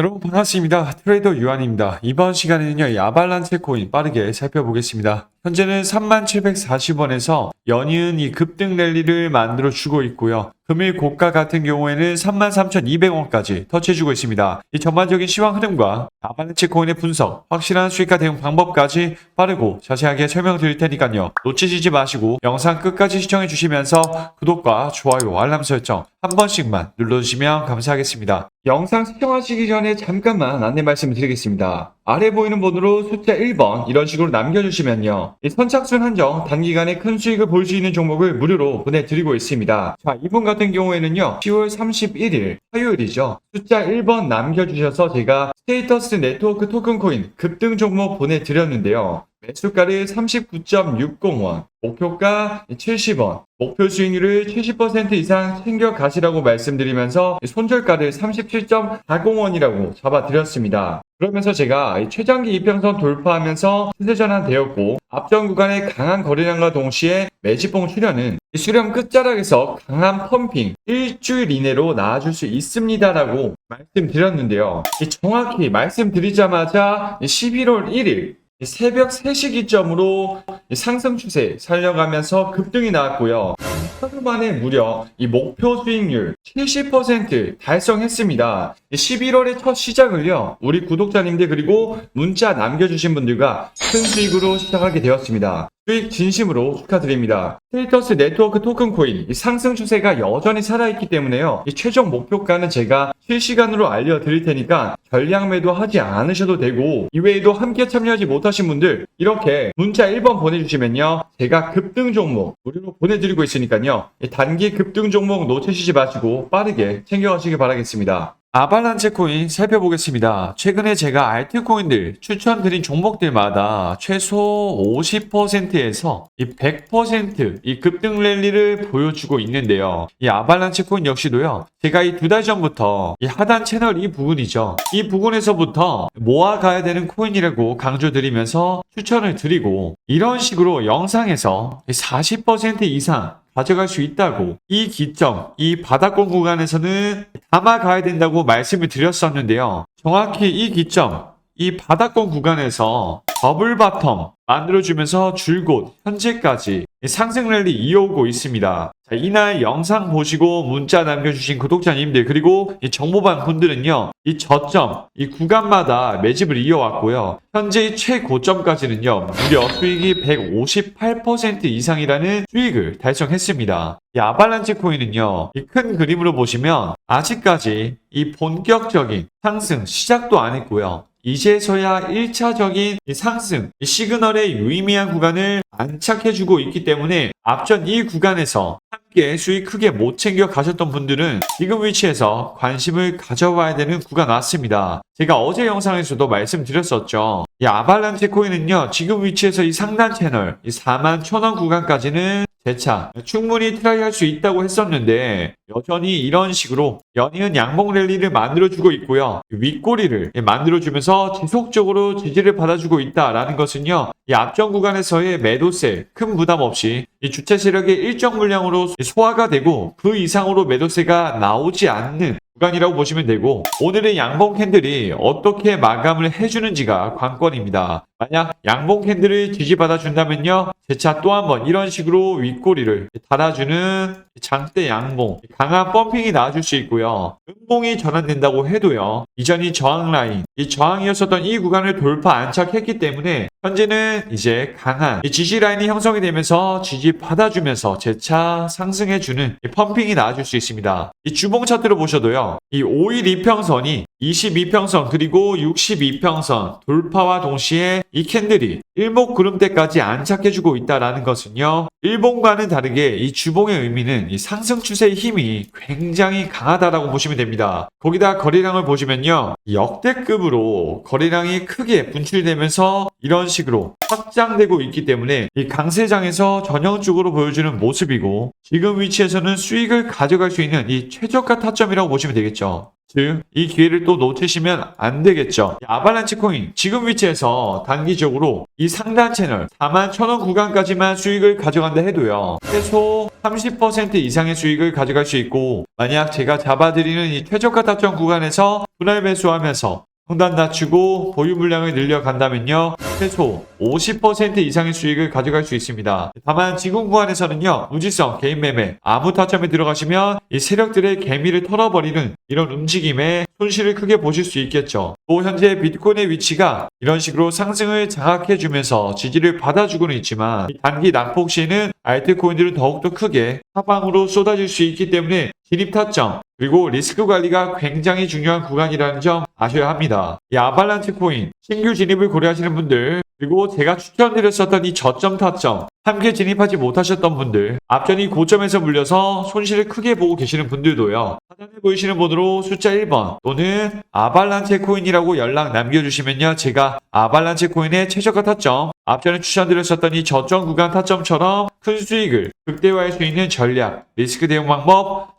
여러분 반갑습니다. 트레이더 유한입니다. 이번 시간에는요, 이 아발란체 코인 빠르게 살펴보겠습니다. 현재는 3740원에서 연이은 이 급등 랠리를 만들어 주고 있고요. 금일 고가 같은 경우에는 33,200원까지 터치해주고 있습니다. 이 전반적인 시황 흐름과 아발란체 코인의 분석, 확실한 수익화 대응 방법까지 빠르고 자세하게 설명드릴 테니까요. 놓치시지 마시고 영상 끝까지 시청해 주시면서 구독과 좋아요, 알람 설정 한 번씩만 눌러주시면 감사하겠습니다. 영상 시청하시기 전에 잠깐만 안내 말씀을 드리겠습니다. 아래 보이는 번호로 숫자 1번 이런 식으로 남겨주시면요. 이 선착순 한정 단기간에 큰 수익을 볼 수 있는 종목을 무료로 보내드리고 있습니다. 자, 이분 같은 경우에는요. 10월 31일 화요일이죠. 숫자 1번 남겨주셔서 제가 스테이터스 네트워크 토큰 코인 급등 종목 보내드렸는데요. 매수가를 39.60원, 목표가 70원, 목표 수익률을 70% 이상 챙겨 가시라고 말씀드리면서 손절가를 37.40원이라고 잡아드렸습니다. 그러면서 제가 이 최장기 이평선 돌파하면서 시세 전환되었고 앞전 구간의 강한 거래량과 동시에 매집봉 출현은 이 수렴 끝자락에서 강한 펌핑 일주일 이내로 나아줄 수 있습니다라고 말씀드렸는데요. 이 정확히 말씀드리자마자 11월 1일 이 새벽 3시 기점으로 이 상승 추세 살려가면서 급등이 나왔고요. 하루 만에 무려 이 목표 수익률 70% 달성했습니다. 11월의 첫 시작을요, 우리 구독자님들 그리고 문자 남겨주신 분들과 큰 수익으로 시작하게 되었습니다. 수익 진심으로 축하드립니다. 스테이터스 네트워크 토큰 코인 이 상승 추세가 여전히 살아있기 때문에요. 이 최종 목표가는 제가 실시간으로 알려드릴 테니까 전량 매도하지 않으셔도 되고 이외에도 함께 참여하지 못하신 분들 이렇게 문자 1번 보내주시면요. 제가 급등 종목 무료로 보내드리고 있으니까요. 이 단기 급등 종목 놓치시지 마시고 빠르게 챙겨가시기 바라겠습니다. 아발란체 코인 살펴보겠습니다. 최근에 제가 알트코인들 추천드린 종목들마다 최소 50%에서 이 100%이 급등 랠리를 보여주고 있는데요. 이 아발란체 코인 역시도요. 제가 이 두 달 전부터 이 하단 채널 이 부분이죠. 이 부분에서부터 모아가야 되는 코인이라고 강조드리면서 추천을 드리고 이런 식으로 영상에서 40% 이상 가져갈 수 있다고 이 기점, 이 바닥권 구간에서는 담아가야 된다고 말씀을 드렸었는데요. 정확히 이 기점, 이 바닥권 구간에서 버블 바텀 만들어주면서 줄곧 현재까지 상승 랠리 이어오고 있습니다. 자, 이날 영상 보시고 문자 남겨주신 구독자님들 그리고 이 정보반 분들은요 이 저점 이 구간마다 매집을 이어왔고요 현재 최고점까지는요 무려 수익이 158% 이상이라는 수익을 달성했습니다. 이 아발란치 코인은요 이 큰 그림으로 보시면 아직까지 이 본격적인 상승 시작도 안 했고요. 이제서야 1차적인 이 상승, 이 시그널의 유의미한 구간을 안착해주고 있기 때문에 앞전 이 구간에서 함께 수익 크게 못 챙겨 가셨던 분들은 지금 위치에서 관심을 가져와야 되는 구간 왔습니다. 제가 어제 영상에서도 말씀드렸었죠. 이 아발란체 코인은요, 지금 위치에서 이 상단 채널, 이 4만 1000원 구간까지는 재차 충분히 트라이 할 수 있다고 했었는데 여전히 이런 식으로 연이은 양봉 랠리를 만들어주고 있고요. 윗꼬리를 만들어주면서 지속적으로 지지를 받아주고 있다라는 것은요. 이 앞전 구간에서의 매도세 큰 부담 없이 이 주체 세력의 일정 물량으로 소화가 되고 그 이상으로 매도세가 나오지 않는 구간이라고 보시면 되고 오늘의 양봉 캔들이 어떻게 마감을 해주는지가 관건입니다. 만약 양봉 캔들을 지지받아 준다면요. 재차 또 한 번 이런 식으로 윗꼬리를 달아주는 장대 양봉 강한 펌핑이 나와줄 수 있고요. 음봉이 전환된다고 해도요. 이전이 저항 라인 이 저항이었었던 이 구간을 돌파 안착했기 때문에 현재는 이제 강한 이 지지 라인이 형성이 되면서 지지 받아주면서 재차 상승해주는 이 펌핑이 나와줄 수 있습니다. 이 주봉 차트로 보셔도요. 이 5일 이평선이 22평선 그리고 62평선 돌파와 동시에 이 캔들이 일목 구름대까지 안착해주고 있다라는 것은요. 일봉과는 다르게 이 주봉의 의미는 이 상승 추세의 힘이 굉장히 강하다라고 보시면 됩니다. 거기다 거래량을 보시면요. 역대급으로 거래량이 크게 분출되면서 이런 식으로 확장되고 있기 때문에 이 강세장에서 전형적으로 보여주는 모습이고 지금 위치에서는 수익을 가져갈 수 있는 이 최저가 타점이라고 보시면 되겠죠. 즉, 이 기회를 또 놓치시면 안 되겠죠. 이 아발란치 코인 지금 위치에서 단기적으로 이 상단 채널 4만 1천원 구간까지만 수익을 가져간다 해도요. 최소 30% 이상의 수익을 가져갈 수 있고 만약 제가 잡아드리는 이 최저가 타점 구간에서 분할 매수하면서 성단 낮추고 보유 물량을 늘려간다면요. 최소 50% 이상의 수익을 가져갈 수 있습니다. 다만 지금 구간에서는요. 무지성 개인 매매 아무 타점에 들어가시면 이 세력들의 개미를 털어버리는 이런 움직임에 손실을 크게 보실 수 있겠죠. 또 현재 비트코인의 위치가 이런 식으로 상승을 장악해주면서 지지를 받아주고는 있지만 이 단기 낙폭 시에는 알트코인들은 더욱더 크게 하방으로 쏟아질 수 있기 때문에 진입 타점 그리고 리스크 관리가 굉장히 중요한 구간이라는 점 아셔야 합니다. 이 아발란치 코인 신규 진입을 고려하시는 분들 그리고 제가 추천드렸었던 이 저점 타점 함께 진입하지 못하셨던 분들 앞전이 고점에서 물려서 손실을 크게 보고 계시는 분들도요. 하단에 보이시는 번호로 숫자 1번 또는 아발란체 코인이라고 연락 남겨주시면요. 제가 아발란체 코인의 최저가 타점 앞전에 추천드렸었던 이 저점 구간 타점처럼 큰 수익을 극대화할 수 있는 전략, 리스크 대응 방법,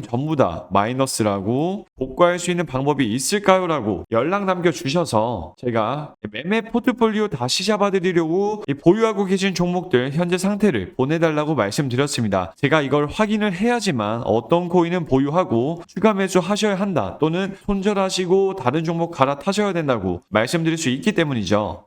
전부 다 마이너스라고 복구할 수 있는 방법이 있을까요? 라고 연락 남겨주셔서 제가 매매 포트폴리오 다시 잡아드리려고 이 보유하고 계신 종목들 현재 상태를 보내달라고 말씀드렸습니다. 제가 이걸 확인을 해야지만 어떤 코인은 보유하고 추가 매수 하셔야 한다 또는 손절하시고 다른 종목 갈아타셔야 된다고 말씀드릴 수 있기 때문이죠.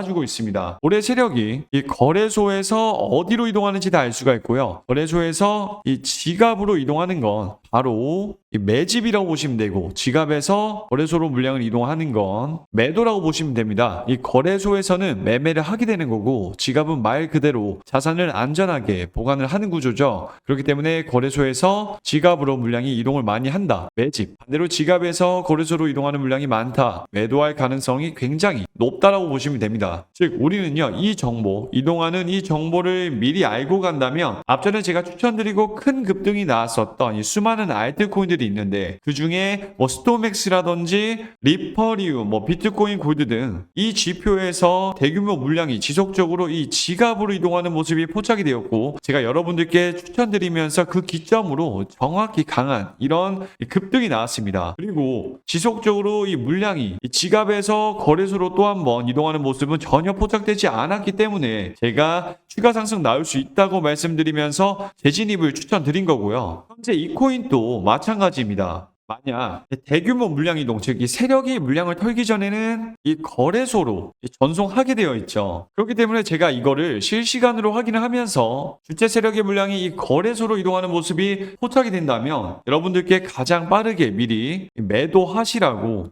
주고 있습니다. 올해 세력이 이 거래소에서 어디로 이동하는지 다 알 수가 있고요. 거래소에서 이 지갑으로 이동하는 건 바로 이 매집이라고 보시면 되고 지갑에서 거래소로 물량을 이동하는 건 매도라고 보시면 됩니다. 이 거래소에서는 매매를 하게 되는 거고 지갑은 말 그대로 자산을 안전하게 보관을 하는 구조죠. 그렇기 때문에 거래소에서 지갑으로 물량이 이동을 많이 한다. 매집. 반대로 지갑에서 거래소로 이동하는 물량이 많다. 매도할 가능성이 굉장히 높다라고 보시면 됩니다. 즉 우리는요 이 정보 이동하는 이 정보를 미리 알고 간다면 앞전에 제가 추천드리고 큰 급등이 나왔었던 이 수많은 알트코인들이 있는데 그 중에 뭐 스토맥스라든지 리퍼리움, 뭐 비트코인 골드 등 이 지표에서 대규모 물량이 지속적으로 이 지갑으로 이동하는 모습이 포착이 되었고 제가 여러분들께 추천드리면서 그 기점으로 정확히 강한 이런 급등이 나왔습니다. 그리고 지속적으로 이 물량이 이 지갑에서 거래소로 또 한번 이동하는 모습은 전혀 포착되지 않았기 때문에 제가 추가 상승 나올 수 있다고 말씀드리면서 재진입을 추천드린 거고요. 현재 이 코인도 마찬가지입니다. 만약 대규모 물량 이동, 즉 이 세력이 물량을 털기 전에는 이 거래소로 전송하게 되어 있죠. 그렇기 때문에 제가 이거를 실시간으로 확인을 하면서 주체 세력의 물량이 이 거래소로 이동하는 모습이 포착이 된다면 여러분들께 가장 빠르게 미리 매도하시라고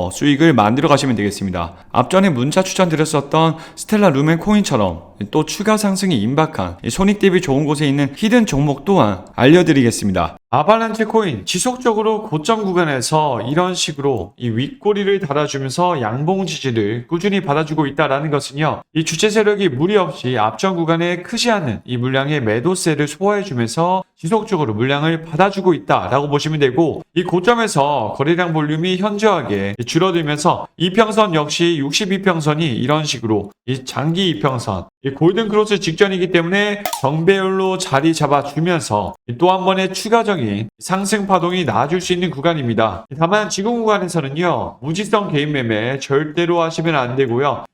수익을 만들어 가시면 되겠습니다. 앞전에 문자 추천드렸었던 스텔라 루멘 코인처럼 또 추가 상승이 임박한 이 손익 대비 좋은 곳에 있는 히든 종목 또한 알려드리겠습니다. 아발란체 코인 지속적으로 고점 구간에서 이런 식으로 이 윗꼬리를 달아주면서 양봉 지지를 꾸준히 받아주고 있다라는 것은요. 이 주체 세력이 무리 없이 앞전 구간에 크지 않은 이 물량의 매도세를 소화해주면서 지속적으로 물량을 받아주고 있다라고 보시면 되고 이 고점에서 거래량 볼륨이 현저하게 줄어들면서 이평선 역시 62평선이 이런 식으로 이 장기 이평선 이 골든 크로스 직전이기 때문에 정배열로 자리 잡아주면서 또 한 번의 추가적인 상승 파동이 나아질 수 있는 구간입니다. 다만 지금 구간에서는요 무지성 개인 매매 절대로 하시면 안 되고요.